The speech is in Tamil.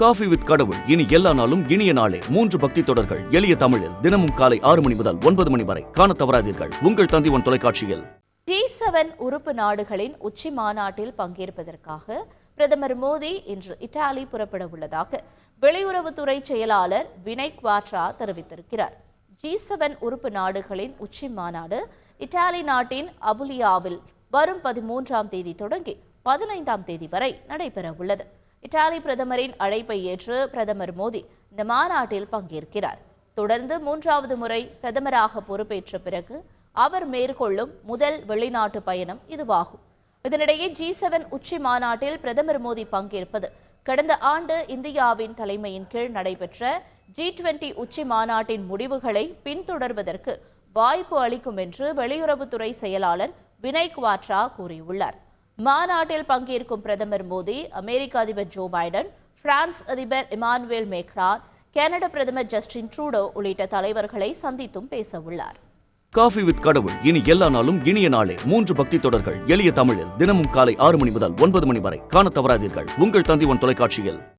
காஃபி வித் கடவுள். இனி எல்லா நாளும் இனிய நாளே. மூன்று பக்தி தொடர்கள். எளிய தமிழில் தினமும் காலை ஆறு மணி முதல் ஒன்பது மணி வரை காண தவறாதீர்கள். உங்கள் தந்திவன் தொலைக்காட்சியில். ஜி செவன் உறுப்பு நாடுகளின் உச்சி மாநாட்டில் பங்கேற்பதற்காக பிரதமர் மோடி இன்று இத்தாலி புறப்பட உள்ளதாக வெளியுறவுத்துறை செயலாளர் வினய் குவாட்ரா தெரிவித்திருக்கிறார். ஜி செவன் உறுப்பு நாடுகளின் உச்சி மாநாடு இத்தாலி நாட்டின் அபுலியாவில் வரும் பதிமூன்றாம் தேதி தொடங்கி பதினைந்தாம் தேதி வரை நடைபெற உள்ளது இத்தாலி பிரதமரின் அழைப்பை ஏற்று பிரதமர் மோடி இந்த மாநாட்டில் பங்கேற்கிறார். தொடர்ந்து மூன்றாவது முறை பிரதமராக பொறுப்பேற்ற பிறகு அவர் மேற்கொள்ளும் முதல் வெளிநாட்டு பயணம் இதுவாகும். இதனிடையே ஜி செவன் உச்சி மாநாட்டில் பிரதமர் மோடி பங்கேற்பது கடந்த ஆண்டு இந்தியாவின் தலைமையின் கீழ் நடைபெற்ற ஜி டுவெண்டி உச்சி மாநாட்டின் முடிவுகளை பின்தொடர்வதற்கு வாய்ப்பு அளிக்கும் என்று வெளியுறவுத்துறை செயலாளர் வினய் குவாட்ரா கூறியுள்ளார். மாநாட்டில் பங்கேற்கும் பிரதமர் மோடி அமெரிக்க அதிபர் ஜோ பைடன் பிரான்ஸ் அதிபர் இமானுவேல் மேக்ரான் கனடா பிரதமர் ஜஸ்டின் ட்ரூடோ உள்ளிட்ட தலைவர்களை சந்தித்தும் பேச உள்ளார் காஃபி வித் கடவுள் இனி எல்லா நாளும் இனிய நாளே. மூன்று பக்தி தொடர்கள் எளிய தமிழில் தினமும் காலை ஆறு மணி முதல் ஒன்பது மணி வரை காண தவறாதீர்கள். உங்கள் தந்திவன் தொலைக்காட்சியில்.